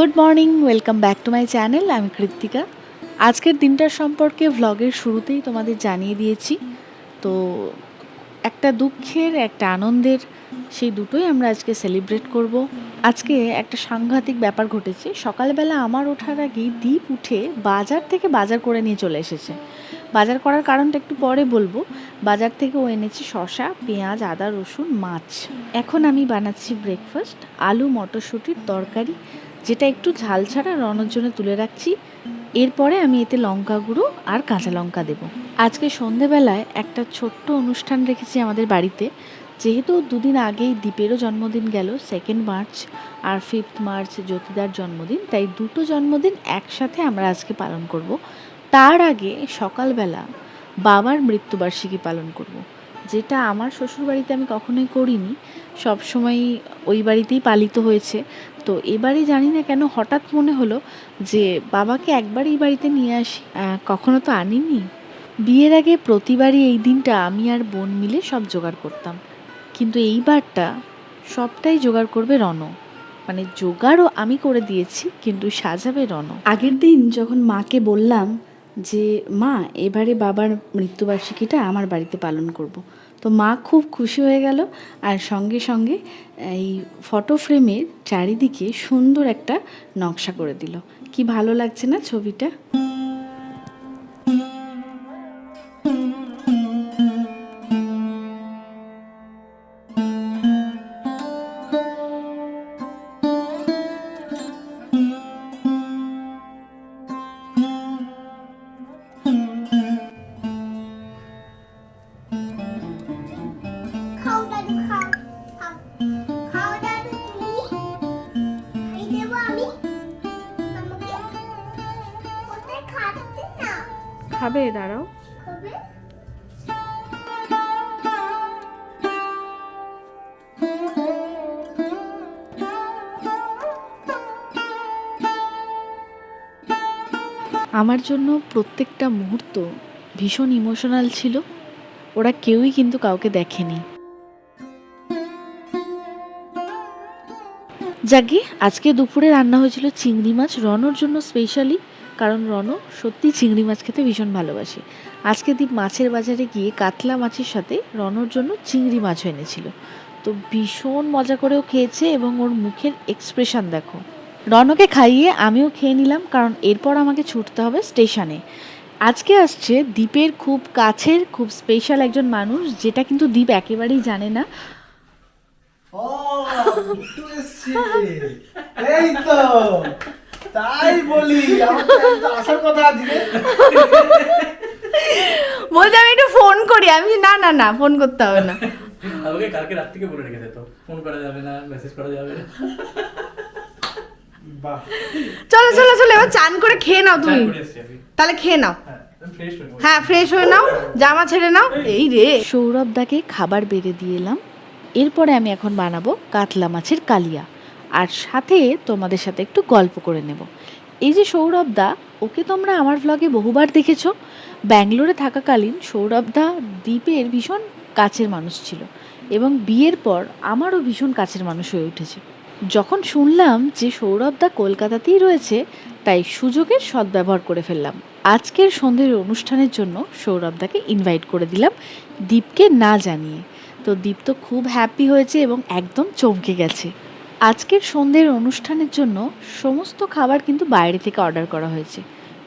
Good morning, welcome back to my channel, আমি কৃত্তিকা। আজকের দিনটার সম্পর্কে ভ্লগের শুরুতেই তোমাদের জানিয়ে দিয়েছি। তো একটা দুঃখের, একটা আনন্দের, সেই দুটোই আমরা আজকে সেলিব্রেট করব। আজকে একটা সাংঘাতিক ব্যাপার ঘটেছে। সকালবেলা আমার ওঠার আগেই দ্বীপ উঠে বাজার থেকে বাজার করে নিয়ে চলে এসেছে। বাজার করার কারণটা একটু পরে বলব। বাজার থেকে ও এনেছে শশা পেঁয়াজ, আদা, রসুন, মাছ। এখন আমি বানাচ্ছি ব্রেকফাস্ট আলু, মটরশুঁটির তরকারি যেটা একটু ঝাল ছাড়া রনের জন্য তুলে রাখছি। এরপরে আমি এতে লঙ্কা গুঁড়ো আর কাঁচা লঙ্কা দেবো। আজকে সন্ধেবেলায় একটা ছোট্ট অনুষ্ঠান রেখেছি আমাদের বাড়িতে। যেহেতু দুদিন আগেই দীপেরও জন্মদিন গেল সেকেন্ড মার্চ আর ফিফথ মার্চ জ্যোতিদার জন্মদিন, তাই দুটো জন্মদিন একসাথে আমরা আজকে পালন করব। তার আগে সকালবেলা বাবার মৃত্যুবার্ষিকী পালন করব। যেটা আমার শ্বশুরবাড়িতে আমি কখনোই করিনি সবসময় ওই বাড়িতেই পালিত হয়েছে। তো এবারে জানি না কেন হঠাৎ মনে হলো যে বাবাকে একবার এই বাড়িতে নিয়ে আসি। কখনো তো আনিনি। বিয়ের আগে প্রতিবারই এই দিনটা আমি আর বোন মিলে সব জোগাড় করতাম। কিন্তু এইবারটা সবটাই জোগাড় করবে রণ মানে জোগাড়ও আমি করে দিয়েছি, কিন্তু সাজাবে রণ আগের দিন যখন মাকে বললাম যে, মা, এবারে বাবার মৃত্যুবার্ষিকীটা আমার বাড়িতে পালন করব। তো মা খুব খুশি হয়ে গেল আর সঙ্গে সঙ্গে এই ফটো ফ্রেমের চারিদিকে সুন্দর একটা নকশা করে দিল কি ভালো লাগছে না ছবিটা খাবে? দাঁড়াও। আমার জন্য প্রত্যেকটা মুহূর্ত ভীষণ ইমোশনাল ছিল। ওরা কেউই কিন্তু কাউকে দেখেনি। যাকে আজকে দুপুরে রান্না হয়েছিল চিংড়ি মাছ। রনর জন্য স্পেশালি কারণ রণ সত্যি চিংড়ি মাছ খেতে ভীষণ ভালোবাসে। আজকে দীপ মাছের বাজারে গিয়ে কাতলা মাছের সাথে রণর জন্য চিংড়ি মাছও এনেছিল। তো ভীষণ মজা করেও খেয়েছে এবং ওর মুখের এক্সপ্রেশন দেখো। রনকে খাইয়ে আমিও খেয়ে নিলাম কারণ এরপর আমাকে ছুটতে হবে স্টেশনে। আজকে আসছে দ্বীপের খুব কাছের, খুব স্পেশাল একজন মানুষ যেটা কিন্তু দ্বীপ একেবারেই জানে না। এই তো। তাই বলি আসার কথা আজকে বলতে আমি একটু ফোন করি আমি না না না ফোন করতে হবে না। আমাকে কালকে রাত থেকে বলে রেখেছে তো ফোন করা যাবে না মেসেজ করা যাবে না। চলো চলো চলো এবার চান করে খেয়ে নাও তুমি। তাহলে খেয়ে নাও। হ্যাঁ ফ্রেশ হয়ে হ্যাঁ ফ্রেশ হয়ে নাও জামা ছেড়ে নাও। এই রে। সৌরভ দাকে খাবার বেড়ে দিয়ে এলাম। এরপরে আমি এখন বানাবো কাতলা মাছের কালিয়া। আর সাথে তোমাদের সাথে একটু গল্প করে নেব। এই যে সৌরভ দা, ওকে তোমরা আমার ভ্লগে বহুবার দেখেছ। ব্যাঙ্গালোরে থাকাকালীন সৌরভ দা দ্বীপের ভীষণ কাছের মানুষ ছিল এবং বিয়ের পর আমারও ভীষণ কাছের মানুষ হয়ে উঠেছে। যখন শুনলাম যে সৌরভ দা কলকাতাতেই রয়েছে, তাই সুযোগের সদ্ব্যবহার করে ফেললাম। আজকের সন্ধ্যের অনুষ্ঠানের জন্য সৌরভদাকে ইনভাইট করে দিলাম দীপকে না জানিয়ে। তো দীপ তো খুব হ্যাপি হয়েছে এবং একদম চমকে গেছে। আজকের সন্ধ্যের অনুষ্ঠানের জন্য সমস্ত খাবার কিন্তু বাইরে থেকে অর্ডার করা হয়েছে।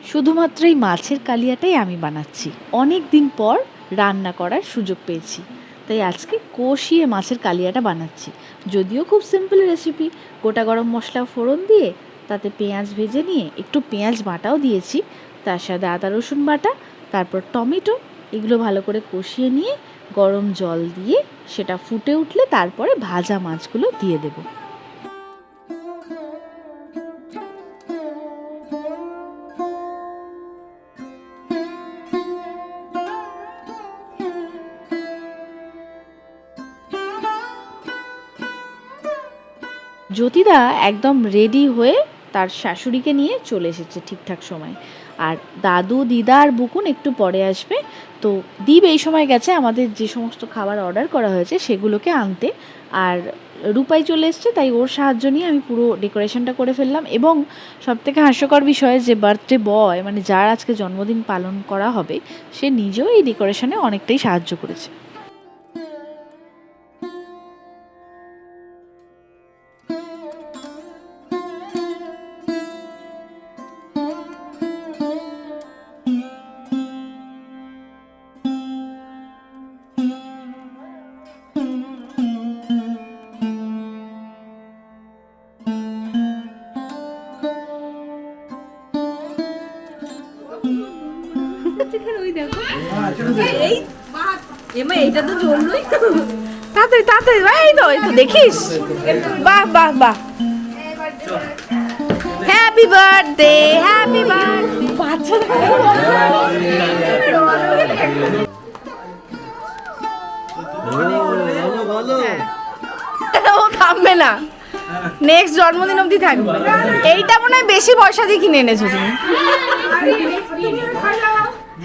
শুধুমাত্র এই মাছের কালিয়াটাই আমি বানাচ্ছি। অনেক দিন পর রান্না করার সুযোগ পেয়েছি। তাই আজকে কষিয়ে মাছের কালিয়াটা বানাচ্ছি। যদিও খুব সিম্পল রেসিপি গোটা গরম মশলা ফোড়ন দিয়ে তাতে পেঁয়াজ ভেজে নিয়ে একটু পেঁয়াজ বাটাও দিয়েছি। তার সাথে আদা, রসুন বাটা, তারপর টমেটো, এগুলো ভালো করে কষিয়ে নিয়ে গরম জল দিয়ে সেটা ফুটে উঠলে তারপরে ভাজা মাছগুলো দিয়ে দেব। জ্যোতিদা একদম রেডি হয়ে তার শাশুড়িকে নিয়ে চলে এসেছে ঠিকঠাক সময়। আর দাদু, দিদা আর বুকুন একটু পরে আসবে। তো দীপ এই সময় গেছে আমাদের যে সমস্ত খাবার অর্ডার করা হয়েছে সেগুলোকে আনতে। আর রূপাই চলে এসছে, তাই ওর সাহায্য নিয়ে আমি পুরো ডেকোরেশনটা করে ফেললাম। এবং সবথেকে হাস্যকর বিষয় যে বার্থডে বয় মানে যার আজকে জন্মদিন পালন করা হবে, সে নিজেও এই ডেকোরেশনে অনেকটাই সাহায্য করেছে। এইটা তো জন্যই তাড়াতাড়ি তাড়াতাড়ি, এই তো এই তো, দেখিস? বাহ বাহ বাহ। হ্যাপি বার্থডে হ্যাপি বার্থডে বাচ্চা ও থামবে না। নেক্সট জন্মদিন অবধি থাকবে। এইটা মনে হয় বেশি পয়সা দিয়ে কিনে এনেছো তুমি।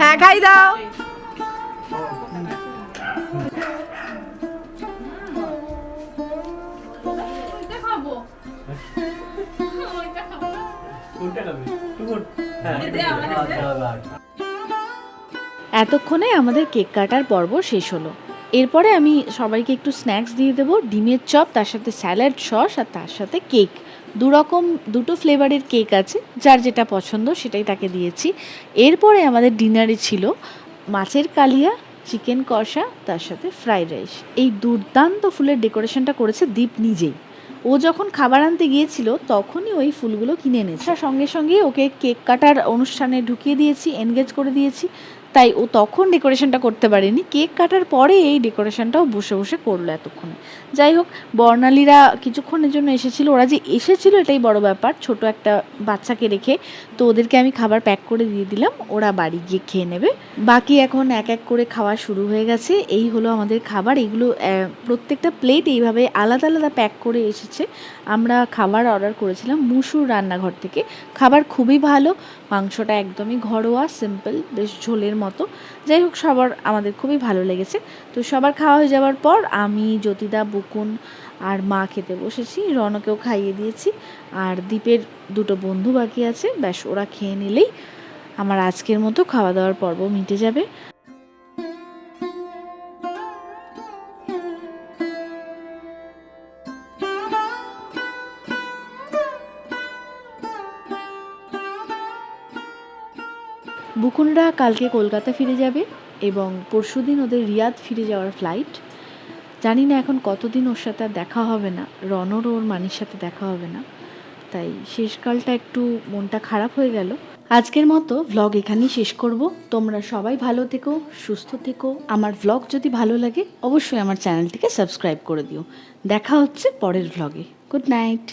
হ্যাঁ খাই দাও। এতক্ষণে আমাদের কেক কাটার পর্ব শেষ হলো। এরপরে আমি সবাইকে একটু স্ন্যাক্স দিয়ে দেবো, ডিমের চপ, তার সাথে স্যালাড, সস আর তার সাথে কেক। দু রকম দুটো ফ্লেভারের কেক আছে, যার যেটা পছন্দ সেটাই তাকে দিয়েছি। এরপরে আমাদের ডিনারে ছিল মাছের কালিয়া, চিকেন কষা, তার সাথে ফ্রাইড রাইস। এই দুর্দান্ত ফুলের ডেকোরেশনটা করেছে দীপ নিজেই। ও যখন খাবার আনতে গিয়েছিল, তখনই ওই ফুলগুলো কিনে এনেছে। আর সঙ্গে সঙ্গে ওকে কেক কাটার অনুষ্ঠানে ঢুকিয়ে দিয়েছি এনগেজ করে দিয়েছি। তাই ও তখন ডেকোরেশনটা করতে পারেনি। কেক কাটার পরে এই ডেকোরেশনটাও বসে বসে করল এতক্ষণে। যাই হোক, বর্ণালীরা কিছুক্ষণের জন্য এসেছিল। ওরা যে এসেছিল এটাই বড় ব্যাপার। ছোট একটা বাচ্চাকে রেখে তো ওদেরকে আমি খাবার প্যাক করে দিয়ে দিলাম। ওরা বাড়ি গিয়ে খেয়ে নেবে। বাকি এখন এক এক করে খাওয়া শুরু হয়ে গেছে। এই হলো আমাদের খাবার। এগুলো প্রত্যেকটা প্লেট এইভাবে আলাদা আলাদা প্যাক করে এসেছে। আমরা খাবার অর্ডার করেছিলাম মুসুর রান্নাঘর থেকে। খাবার খুবই ভালো। মাংসটা একদমই ঘরোয়া সিম্পল বেশ ঝোলের মতো। যাই হোক, সবার আমাদের খুবই ভালো লেগেছে। তো সবার খাওয়া হয়ে যাওয়ার পর আমি, জ্যোতিদা, বুকুন আর মা খেতে বসেছি। রনকেও খাইয়ে দিয়েছি। আর দ্বীপের দুটো বন্ধু বাকি আছে। ব্যাস, ওরা খেয়ে নিলেই আমার আজকের মতো খাওয়া দাওয়ার পর্ব মিটে যাবে। বুকুনরা কালকে কলকাতা ফিরে যাবে এবং পরশুদিন ওদের রিয়াদ ফিরে যাওয়ার ফ্লাইট জানি না এখন কতদিন ওর সাথে আর দেখা হবে না রনর ওর মানির সাথে দেখা হবে না। তাই শেষকালটা একটু মনটা খারাপ হয়ে গেল। আজকের মতো ভ্লগ এখানেই শেষ করব। তোমরা সবাই ভালো থেকো, সুস্থ থেকো। আমার ভ্লগ যদি ভালো লাগে, অবশ্যই আমার চ্যানেলটিকে সাবস্ক্রাইব করে দিও। দেখা হচ্ছে পরের ভ্লগে গুড নাইট